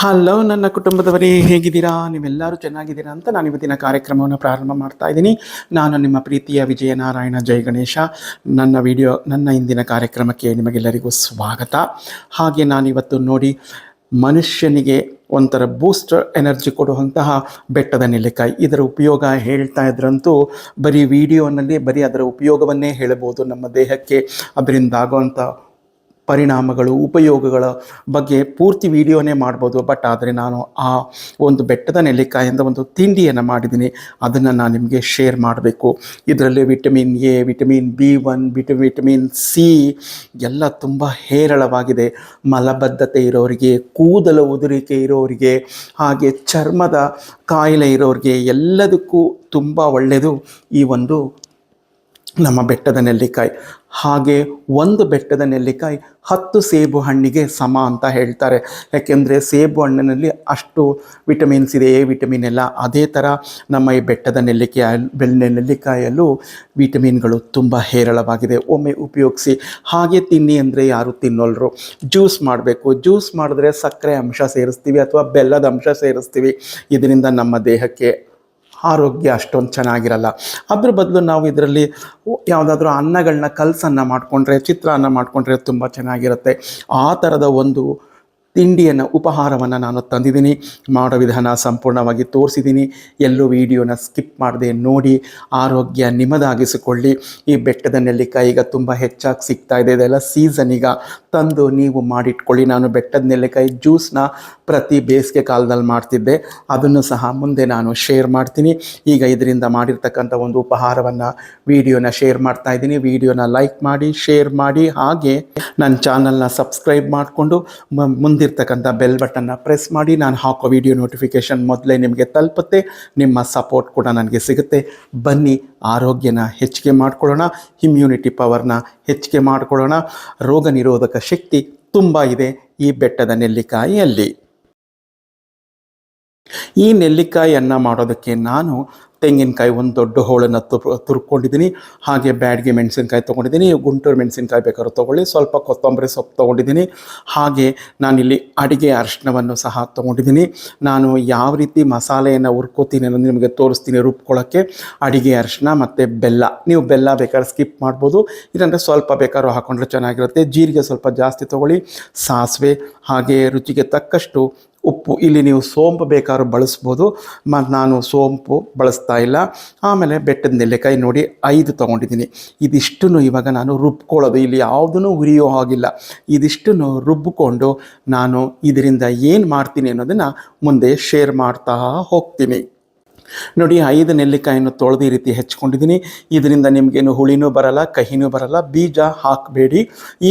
Hello ನನ್ನ ಕುಟುಂಬದವರೇ, ಹೇಗಿದ್ದೀರಾ? ನೀವೆಲ್ಲರೂ ಚೆನ್ನಾಗಿದ್ದೀರಾ ಅಂತ ನಾನು ಇವತ್ತಿನ ಕಾರ್ಯಕ್ರಮವನ್ನು ಪ್ರಾರಂಭ ಮಾಡ್ತಾ ಇದ್ದೀನಿ. ನಾನು ನಿಮ್ಮ ಪ್ರೀತಿಯ ವಿಜಯನಾರಾಯಣ ಜೈ ಗಣೇಶ. ನನ್ನ ವಿಡಿಯೋ, ನನ್ನ ಇಂದಿನ ಕಾರ್ಯಕ್ರಮಕ್ಕೆ ನಿಮಗೆಲ್ಲರಿಗೂ ಸ್ವಾಗತ. ಹಾಗೆ ನಾನಿವತ್ತು ನೋಡಿ, ಮನುಷ್ಯನಿಗೆ ಒಂಥರ ಬೂಸ್ಟರ್ ಎನರ್ಜಿ ಕೊಡುವಂತಹ ಬೆಟ್ಟದ ನೆಲ್ಲಿಕಾಯಿ. ಇದರ ಉಪಯೋಗ ಹೇಳ್ತಾ ಇದ್ರಂತೂ ಬರೀ ವಿಡಿಯೋನಲ್ಲಿ, ಬರೀ ಅದರ ಉಪಯೋಗವನ್ನೇ ಹೇಳಬಹುದು ನಮ್ಮ ದೇಹಕ್ಕೆ. ಅದರಿಂದ ಆಗುವಂಥ ಪರಿಣಾಮಗಳು, ಉಪಯೋಗಗಳ ಬಗ್ಗೆ ಪೂರ್ತಿ ವಿಡಿಯೋನೇ ಮಾಡ್ಬೋದು. ಬಟ್ ಆದರೆ ನಾನು ಆ ಒಂದು ಬೆಟ್ಟದ ನೆಲ್ಲಿಕಾಯಿಂದ ಒಂದು ತಿಂಡಿಯನ್ನು ಮಾಡಿದ್ದೀನಿ. ಅದನ್ನು ನಾನು ನಿಮಗೆ ಶೇರ್ ಮಾಡಬೇಕು. ಇದರಲ್ಲಿ vitamin A vitamin B one ವಿಟ vitamin C ಎಲ್ಲ ತುಂಬ ಹೇರಳವಾಗಿದೆ. ಮಲಬದ್ಧತೆ ಇರೋರಿಗೆ, ಕೂದಲ ಉದುರಿಕೆ ಇರೋರಿಗೆ, ಹಾಗೆ ಚರ್ಮದ ಕಾಯಿಲೆ ಇರೋರಿಗೆ ಎಲ್ಲದಕ್ಕೂ ತುಂಬ ಒಳ್ಳೆಯದು ಈ ಒಂದು ನಮ್ಮ ಬೆಟ್ಟದ ನೆಲ್ಲಿಕಾಯಿ. ಹಾಗೆ ಒಂದು ಬೆಟ್ಟದ ನೆಲ್ಲಿಕಾಯಿ ಹತ್ತು ಸೇಬು ಹಣ್ಣಿಗೆ ಸಮ ಅಂತ ಹೇಳ್ತಾರೆ. ಯಾಕೆಂದರೆ ಸೇಬು ಹಣ್ಣಿನಲ್ಲಿ ಅಷ್ಟು ವಿಟಮಿನ್ಸ್ ಇದೆ, ಎ ವಿಟಮಿನ್ ಎಲ್ಲ. ಅದೇ ಥರ ನಮ್ಮ ಈ ಬೆಟ್ಟದ ನೆಲ್ಲಿಕಾಯಿ ಬೆಳ್ಳೆ ನೆಲ್ಲಿಕಾಯಲ್ಲೂ ವಿಟಮಿನ್ಗಳು ತುಂಬ ಹೇರಳವಾಗಿದೆ. ಒಮ್ಮೆ ಉಪಯೋಗಿಸಿ. ಹಾಗೆ ತಿನ್ನಿ ಅಂದರೆ ಯಾರು ತಿನ್ನೋಲ್ರು. ಜ್ಯೂಸ್ ಮಾಡಬೇಕು. ಜ್ಯೂಸ್ ಮಾಡಿದ್ರೆ ಸಕ್ಕರೆ ಅಂಶ ಸೇರಿಸ್ತೀವಿ ಅಥವಾ ಬೆಲ್ಲದ ಅಂಶ ಸೇರಿಸ್ತೀವಿ. ಇದರಿಂದ ನಮ್ಮ ದೇಹಕ್ಕೆ ಆರೋಗ್ಯ ಅಷ್ಟೊಂದು ಚೆನ್ನಾಗಿರಲ್ಲ. ಅದ್ರ ಬದಲು ನಾವು ಇದರಲ್ಲಿ ಯಾವುದಾದ್ರೂ ಅನ್ನಗಳನ್ನ ಕಲಸನ್ನ ಮಾಡಿಕೊಂಡ್ರೆ, ಚಿತ್ರಾನ್ನ ಮಾಡಿಕೊಂಡ್ರೆ ತುಂಬ ಚೆನ್ನಾಗಿರುತ್ತೆ. ಆ ಥರದ ಒಂದು ತಿಂಡಿಯನ್ನು, ಉಪಹಾರವನ್ನು ನಾನು ತಂದಿದ್ದೀನಿ. ಮಾಡೋ ವಿಧಾನ ಸಂಪೂರ್ಣವಾಗಿ ತೋರಿಸಿದ್ದೀನಿ. ಎಲ್ಲೂ ವಿಡಿಯೋನ ಸ್ಕಿಪ್ ಮಾಡದೆ ನೋಡಿ, ಆರೋಗ್ಯ ನಿಮ್ಮದಾಗಿಸಿಕೊಳ್ಳಿ. ಈ ಬೆಟ್ಟದ ನೆಲ್ಲಿಕಾಯಿ ಈಗ ತುಂಬ ಹೆಚ್ಚಾಗಿ ಸಿಗ್ತಾ ಇದೆ. ಇದೆಲ್ಲ ಸೀಸನ್ ಈಗ. ತಂದು ನೀವು ಮಾಡಿಟ್ಕೊಳ್ಳಿ. ನಾನು ಬೆಟ್ಟದ ನೆಲ್ಲಿಕಾಯಿ ಜ್ಯೂಸ್ನ ಪ್ರತಿ ಬೇಸಿಗೆ ಕಾಲದಲ್ಲಿ ಮಾಡ್ತಿದ್ದೆ. ಅದನ್ನು ಸಹ ಮುಂದೆ ನಾನು ಶೇರ್ ಮಾಡ್ತೀನಿ. ಈಗ ಇದರಿಂದ ಮಾಡಿರ್ತಕ್ಕಂಥ ಒಂದು ಉಪಹಾರವನ್ನು ವಿಡಿಯೋನ ಶೇರ್ ಮಾಡ್ತಾ ಇದ್ದೀನಿ. ವಿಡಿಯೋನ ಲೈಕ್ ಮಾಡಿ ಶೇರ್ ಮಾಡಿ. ಹಾಗೆ ನನ್ನ ಚಾನಲ್ನ ಸಬ್ಸ್ಕ್ರೈಬ್ ಮಾಡಿಕೊಂಡು ಮುಂದಿರ್ತಕ್ಕಂಥ ಬೆಲ್ ಬಟನ್ನ ಪ್ರೆಸ್ ಮಾಡಿ, ನಾನು ಹಾಕೋ ವಿಡಿಯೋ ನೋಟಿಫಿಕೇಷನ್ ಮೊದಲೇ ನಿಮಗೆ ತಲುಪುತ್ತೆ. ನಿಮ್ಮ ಸಪೋರ್ಟ್ ಕೂಡ ನನಗೆ ಸಿಗುತ್ತೆ. ಬನ್ನಿ, ಆರೋಗ್ಯನ ಹೆಚ್ಚಿಗೆ ಮಾಡ್ಕೊಳ್ಳೋಣ ಇಮ್ಯುನಿಟಿ ಪವರ್ನ ಹೆಚ್ಚಿಗೆ ಮಾಡ್ಕೊಳ್ಳೋಣ. ರೋಗ ನಿರೋಧಕ ಶಕ್ತಿ ತುಂಬ ಇದೆ ಈ ಬೆಟ್ಟದ ನೆಲ್ಲಿಕಾಯಿಯಲ್ಲಿ. ಈ ನೆಲ್ಲಿಕಾಯಿಯನ್ನು ಮಾಡೋದಕ್ಕೆ ನಾನು ತೆಂಗಿನಕಾಯಿ ಒಂದು ದೊಡ್ಡ ಹೋಳನ್ನು ತುರ್ ತುರ್ಕೊಂಡಿದ್ದೀನಿ. ಹಾಗೆ ಬ್ಯಾಡ್ಗೆ ಮೆಣಸಿನ್ಕಾಯಿ ತೊಗೊಂಡಿದ್ದೀನಿ. ಗುಂಟೂರು ಮೆಣಸಿನ್ಕಾಯಿ ಬೇಕಾದ್ರೂ ತೊಗೊಳ್ಳಿ. ಸ್ವಲ್ಪ ಕೊತ್ತಂಬರಿ ಸೊಪ್ಪು ತೊಗೊಂಡಿದ್ದೀನಿ. ಹಾಗೆ ನಾನಿಲ್ಲಿ ಅಡಿಗೆ ಅರಿಶಿಣವನ್ನು ಸಹ ತೊಗೊಂಡಿದ್ದೀನಿ. ನಾನು ಯಾವ ರೀತಿ ಮಸಾಲೆಯನ್ನು ಹುರ್ಕೋತೀನಿ ಅನ್ನೋದು ನಿಮಗೆ ತೋರಿಸ್ತೀನಿ ರುಬ್ಕೊಳ್ಳೋಕ್ಕೆ ಅಡಿಗೆ ಅರಿಶಿಣ ಮತ್ತು ಬೆಲ್ಲ. ನೀವು ಬೆಲ್ಲ ಬೇಕಾದ್ರೆ ಸ್ಕಿಪ್ ಮಾಡ್ಬೋದು. ಇಲ್ಲಾಂದರೆ ಸ್ವಲ್ಪ ಬೇಕಾದ್ರೂ ಹಾಕೊಂಡ್ರೆ ಚೆನ್ನಾಗಿರುತ್ತೆ. ಜೀರಿಗೆ ಸ್ವಲ್ಪ ಜಾಸ್ತಿ ತೊಗೊಳ್ಳಿ. ಸಾಸಿವೆ ಹಾಗೆ ರುಚಿಗೆ ತಕ್ಕಷ್ಟು ಉಪ್ಪು. ಇಲ್ಲಿ ನೀವು ಸೋಂಪು ಬೇಕಾದ್ರೂ ಬಳಸ್ಬೋದು. ಮತ್ತು ನಾನು ಸೋಂಪು ಬಳಸ್ತಾ ಇಲ್ಲ. ಆಮೇಲೆ ಬೆಟ್ಟದ ನೆಲ್ಲಿಕಾಯಿ ನೋಡಿ ಐದು ತೊಗೊಂಡಿದ್ದೀನಿ. ಇದಿಷ್ಟನ್ನು ಇವಾಗ ನಾನು ರುಬ್ಕೊಳ್ಳೋದು. ಇಲ್ಲಿ ಯಾವುದೂ ಹುರಿಯೋ ಹಾಗಿಲ್ಲ. ಇದಿಷ್ಟನ್ನು ರುಬ್ಬಿಕೊಂಡು ನಾನು ಇದರಿಂದ ಏನು ಮಾಡ್ತೀನಿ ಅನ್ನೋದನ್ನು ಮುಂದೆ ಶೇರ್ ಮಾಡ್ತಾ ಹೋಗ್ತೀನಿ. ನೋಡಿ ಐದು ನೆಲ್ಲಿಕಾಯನ್ನು ತೊಳೆದು ಈ ರೀತಿ ಹೆಚ್ಕೊಂಡಿದ್ದೀನಿ. ಇದರಿಂದ ನಿಮಗೇನು ಹುಳಿನೂ ಬರಲ್ಲ, ಕಹಿನೂ ಬರಲ್ಲ, ಬೀಜ ಹಾಕಬೇಡಿ.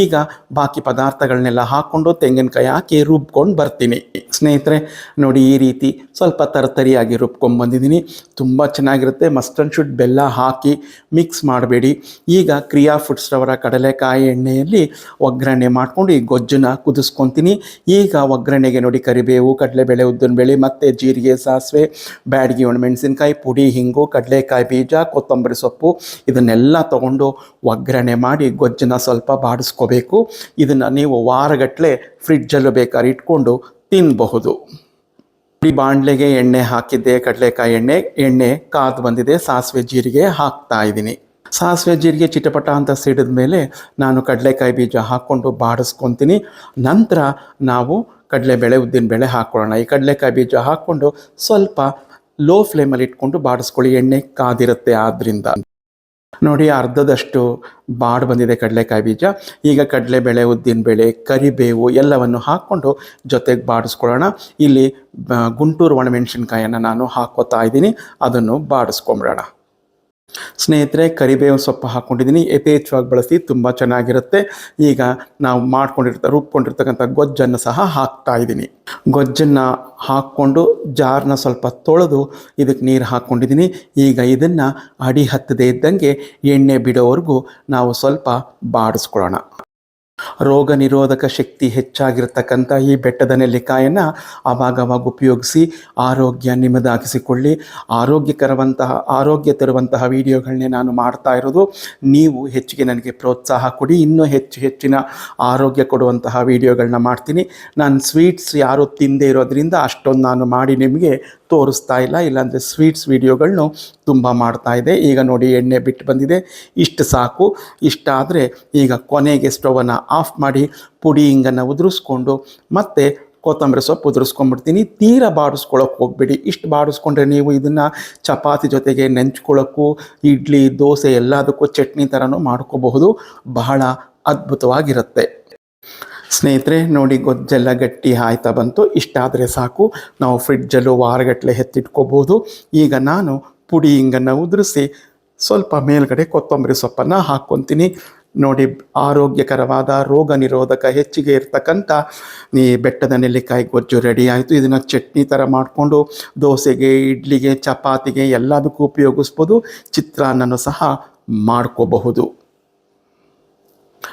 ಈಗ ಬಾಕಿ ಪದಾರ್ಥಗಳನ್ನೆಲ್ಲ ಹಾಕ್ಕೊಂಡು ತೆಂಗಿನಕಾಯಿ ಹಾಕಿ ರುಬ್ಕೊಂಡು ಬರ್ತೀನಿ. ಸ್ನೇಹಿತರೆ, ನೋಡಿ, ಈ ರೀತಿ ಸ್ವಲ್ಪ ತರತರಿಯಾಗಿ ರುಬ್ಕೊಂಡು ಬಂದಿದ್ದೀನಿ. ತುಂಬ ಚೆನ್ನಾಗಿರುತ್ತೆ. ಮಸ್ಟರ್ಡ್ ಶುಡ್ ಬೆಲ್ಲ ಹಾಕಿ ಮಿಕ್ಸ್ ಮಾಡಬೇಡಿ. ಈಗ ಕ್ರಿಯಾ ಫುಡ್ಸ್ ರವರ ಕಡಲೆಕಾಯಿ ಎಣ್ಣೆಯಲ್ಲಿ ಒಗ್ಗರಣೆ ಮಾಡಿಕೊಂಡು ಈ ಗೊಜ್ಜನ್ನ ಕುದಿಸ್ಕೊತೀನಿ. ಈಗ ಒಗ್ಗರಣೆಗೆ ನೋಡಿ, ಕರಿಬೇವು, ಕಡಲೆಬೇಳೆ, ಉದ್ದಿನಬೇಳೆ, ಮತ್ತು ಜೀರಿಗೆ, ಸಾಸಿವೆ, ಬ್ಯಾಡಗಿ ಮೆಣಸಿನ್ಕಾಯಿ ಪುಡಿ, ಹಿಂಗು, ಕಡಲೆಕಾಯಿ ಬೀಜ, ಕೊತ್ತಂಬರಿ ಸೊಪ್ಪು ಇದನ್ನೆಲ್ಲ ತೊಗೊಂಡು ಒಗ್ಗರಣೆ ಮಾಡಿ ಗೊಜ್ಜನ್ನ ಸ್ವಲ್ಪ ಬಾಡಿಸ್ಕೋಬೇಕು. ಇದನ್ನು ನೀವು ವಾರಗಟ್ಟಲೆ ಫ್ರಿಡ್ಜಲ್ಲೂ ಬೇಕಾದ್ರೆ ಇಟ್ಕೊಂಡು ತಿನ್ನಬಹುದು ಪುಡಿ ಬಾಣಲೆಗೆ ಎಣ್ಣೆ ಹಾಕಿದ್ದೆ, ಕಡಲೆಕಾಯಿ ಎಣ್ಣೆ ಎಣ್ಣೆ ಕಾದು ಬಂದಿದೆ, ಸಾಸಿವೆ ಜೀರಿಗೆ ಹಾಕ್ತಾ ಇದ್ದೀನಿ. ಸಾಸಿವೆ ಜೀರಿಗೆ ಚಿಟಪಟ ಅಂತ ಸಿಡಿದ ಮೇಲೆ ನಾನು ಕಡಲೆಕಾಯಿ ಬೀಜ ಹಾಕ್ಕೊಂಡು ಬಾಡಿಸ್ಕೊತೀನಿ. ನಂತರ ನಾವು ಕಡಲೆಬೇಳೆ, ಉದ್ದಿನಬೇಳೆ ಹಾಕ್ಕೊಳ್ಳೋಣ ಈ ಕಡಲೆಕಾಯಿ ಬೀಜ ಹಾಕ್ಕೊಂಡು ಸ್ವಲ್ಪ ಲೋ ಫ್ಲೇಮಲ್ಲಿ ಇಟ್ಕೊಂಡು ಬಾಡಿಸ್ಕೊಳ್ಳಿ. ಎಣ್ಣೆ ಕಾದಿರುತ್ತೆ ಆದ್ದರಿಂದ ನೋಡಿ ಅರ್ಧದಷ್ಟು ಬಾಡ್ ಬಂದಿದೆ ಕಡಲೆಕಾಯಿ ಬೀಜ. ಈಗ ಕಡಲೆಬೇಳೆ ಉದ್ದಿನಬೇಳೆ ಕರಿಬೇವು ಎಲ್ಲವನ್ನು ಹಾಕ್ಕೊಂಡು ಜೊತೆಗೆ ಬಾಡಿಸ್ಕೊಳ್ಳೋಣ. ಇಲ್ಲಿ ಗುಂಟೂರು ಒಣಮೆಣಸಿನ್ಕಾಯನ್ನು ನಾನು ಹಾಕೋತಾ ಇದ್ದೀನಿ. ಅದನ್ನು ಬಾಡಿಸ್ಕೊಂಬಿಡೋಣ. ಸ್ನೇಹಿತರೆ ಕರಿಬೇವು ಸೊಪ್ಪು ಹಾಕ್ಕೊಂಡಿದ್ದೀನಿ ಯಥೇಚ್ಛವಾಗಿ ಬಳಸಿ ತುಂಬ ಚೆನ್ನಾಗಿರುತ್ತೆ. ಈಗ ನಾವು ಮಾಡ್ಕೊಂಡಿರ್ತ, ರುಬ್ಕೊಂಡಿರ್ತಕ್ಕಂಥ ಗೊಜ್ಜನ್ನು ಸಹ ಹಾಕ್ತಾ ಇದ್ದೀನಿ. ಗೊಜ್ಜನ್ನು ಹಾಕ್ಕೊಂಡು ಜಾರ್ನ ಸ್ವಲ್ಪ ತೊಳೆದು ಇದಕ್ಕೆ ನೀರು ಹಾಕ್ಕೊಂಡಿದ್ದೀನಿ ಈಗ ಇದನ್ನು ಅಡಿ ಹತ್ತದೇ ಇದ್ದಂಗೆ ಎಣ್ಣೆ ಬಿಡೋವರೆಗೂ ನಾವು ಸ್ವಲ್ಪ ಬಾಡಿಸ್ಕೊಳ್ಳೋಣ. ರೋಗ ನಿರೋಧಕ ಶಕ್ತಿ ಹೆಚ್ಚಾಗಿರ್ತಕ್ಕಂಥ ಈ ಬೆಟ್ಟದ ನೆಲ್ಲಿಕಾಯನ್ನು ಆವಾಗವಾಗ ಉಪಯೋಗಿಸಿ ಆರೋಗ್ಯ ನಿಮ್ಮದಾಗಿಸಿಕೊಳ್ಳಿ. ಆರೋಗ್ಯಕರವಂತಹ, ಆರೋಗ್ಯ ತರುವಂತಹ ವಿಡಿಯೋಗಳನ್ನೇ ನಾನು ಮಾಡ್ತಾ ಇರೋದು. ನೀವು ಹೆಚ್ಚಿಗೆ ನನಗೆ ಪ್ರೋತ್ಸಾಹ ಕೊಡಿ. ಇನ್ನೂ ಹೆಚ್ಚು ಹೆಚ್ಚಿನ ಆರೋಗ್ಯ ಕೊಡುವಂತಹ ವಿಡಿಯೋಗಳನ್ನ ಮಾಡ್ತೀನಿ. ನಾನು ಸ್ವೀಟ್ಸ್ ಯಾರೂ ತಿಂದೇ ಇರೋದ್ರಿಂದ ಅಷ್ಟೊಂದು ನಾನು ಮಾಡಿ ನಿಮಗೆ ತೋರಿಸ್ತಾ ಇಲ್ಲ. ಇಲ್ಲಾಂದರೆ ಸ್ವೀಟ್ಸ್ ವಿಡಿಯೋಗಳನ್ನು ತುಂಬ ಮಾಡ್ತಾ ಇದೆ. ಈಗ ನೋಡಿ ಎಣ್ಣೆ ಬಿಟ್ಟು ಬಂದಿದೆ. ಇಷ್ಟು ಸಾಕು. ಇಷ್ಟಾದರೆ ಈಗ ಕೊನೆಗೆ ಸ್ಟವನ್ನು ಆಫ್ ಮಾಡಿ ಪುಡಿ ಹಿಂಗನ್ನು ಉದುರಿಸ್ಕೊಂಡು ಮತ್ತೆ ಕೊತ್ತಂಬರಿ ಸೊಪ್ಪು ಉದುರಿಸ್ಕೊಂಡ್ಬಿಡ್ತೀನಿ. ತೀರ ಬಾಡಿಸ್ಕೊಳ್ಳೋಕೆ ಹೋಗ್ಬೇಡಿ. ಇಷ್ಟು ಬಾಡಿಸ್ಕೊಂಡ್ರೆ ನೀವು ಇದನ್ನು ಚಪಾತಿ ಜೊತೆಗೆ ನೆಂಚ್ಕೊಳ್ಳೋಕ್ಕೂ ಇಡ್ಲಿ, ದೋಸೆ ಎಲ್ಲದಕ್ಕೂ ಚಟ್ನಿ ಥರನೂ ಮಾಡ್ಕೋಬಹುದು. ಬಹಳ ಅದ್ಭುತವಾಗಿರುತ್ತೆ. ಸ್ನೇಹಿತರೆ, ನೋಡಿ ಗೊಜ್ಜೆಲ್ಲ ಗಟ್ಟಿ ಆಯ್ತಾ ಬಂತು. ಇಷ್ಟಾದರೆ ಸಾಕು. ನಾವು ಫ್ರಿಡ್ಜಲ್ಲೂ ವಾರಗಟ್ಟಲೆ ಎತ್ತಿಟ್ಕೋಬೋದು ಈಗ ನಾನು ಪುಡಿ ಹಿಂಗನ್ನು ಉದುರಿಸಿ ಸ್ವಲ್ಪ ಮೇಲ್ಗಡೆ ಕೊತ್ತಂಬರಿ ಸೊಪ್ಪನ್ನು ಹಾಕ್ಕೊತೀನಿ ನೋಡಿ, ಆರೋಗ್ಯಕರವಾದ ರೋಗ ನಿರೋಧಕ ಹೆಚ್ಚಿಗೆ ಇರ್ತಕ್ಕಂಥ ಈ ಬೆಟ್ಟದ ನೆಲ್ಲಿಕಾಯಿ ಗೊಜ್ಜು ರೆಡಿ ಆಯಿತು. ಇದನ್ನು ಚಟ್ನಿ ಥರ ಮಾಡಿಕೊಂಡು ದೋಸೆಗೆ, ಇಡ್ಲಿಗೆ, ಚಪಾತಿಗೆ ಎಲ್ಲದಕ್ಕೂ ಉಪಯೋಗಿಸ್ಬೋದು. ಚಿತ್ರಾನ್ನನೂ ಸಹ ಮಾಡ್ಕೋಬಹುದು.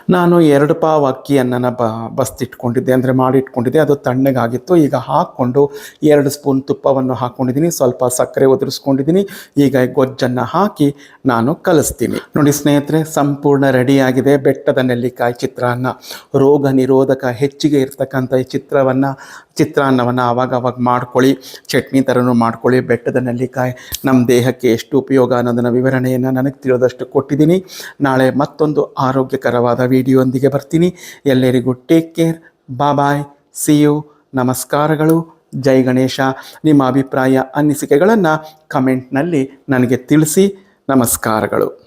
ನಾನು ಎರಡು ಪಾವ್ ಅಕ್ಕಿಯನ್ನು ಬ, ಬಸ್ತಿಟ್ಕೊಂಡಿದ್ದೆ, ಅಂದರೆ ಮಾಡಿಟ್ಕೊಂಡಿದ್ದೆ. ಅದು ತಣ್ಣಗಾಗಿತ್ತು. ಈಗ ಹಾಕ್ಕೊಂಡು ಎರಡು ಸ್ಪೂನ್ ತುಪ್ಪವನ್ನು ಹಾಕ್ಕೊಂಡಿದ್ದೀನಿ ಸ್ವಲ್ಪ ಸಕ್ಕರೆ ಒದರಿಸ್ಕೊಂಡಿದ್ದೀನಿ. ಈಗ ಗೊಜ್ಜನ್ನು ಹಾಕಿ ನಾನು ಕಲಿಸ್ತೀನಿ. ನೋಡಿ ಸ್ನೇಹಿತರೆ, ಸಂಪೂರ್ಣ ರೆಡಿಯಾಗಿದೆ. ಬೆಟ್ಟದ ನೆಲ್ಲಿಕಾಯಿ ಚಿತ್ರಾನ್ನ. ರೋಗ ನಿರೋಧಕ ಹೆಚ್ಚಿಗೆ ಇರ್ತಕ್ಕಂಥ ಈ ಚಿತ್ರವನ್ನು, ಚಿತ್ರಾನ್ನವನ್ನು ಆವಾಗ ಅವಾಗ ಮಾಡ್ಕೊಳ್ಳಿ. ಚಟ್ನಿ ಥರನೂ ಮಾಡ್ಕೊಳ್ಳಿ. ಬೆಟ್ಟದ ನೆಲ್ಲಿಕಾಯಿ ನಮ್ಮ ದೇಹಕ್ಕೆ ಎಷ್ಟು ಉಪಯೋಗ ಅನ್ನೋದನ್ನು ವಿವರಣೆಯನ್ನು ನನಗೆ ತಿಳಿದಷ್ಟು ಕೊಟ್ಟಿದ್ದೀನಿ. ನಾಳೆ ಮತ್ತೊಂದು ಆರೋಗ್ಯಕರವಾದ ವಿಡಿಯೋಂದಿಗೆ ಬರ್ತೀನಿ. ಎಲ್ಲರಿಗೂ take care bye see you ನಮಸ್ಕಾರಗಳು. ಜೈ ಗಣೇಶ. ನಿಮ್ಮ ಅಭಿಪ್ರಾಯ ಅನ್ನಿಸಿಕೆಗಳನ್ನು ಕಮೆಂಟ್ನಲ್ಲಿ ನನಗೆ ತಿಳಿಸಿ. ನಮಸ್ಕಾರಗಳು.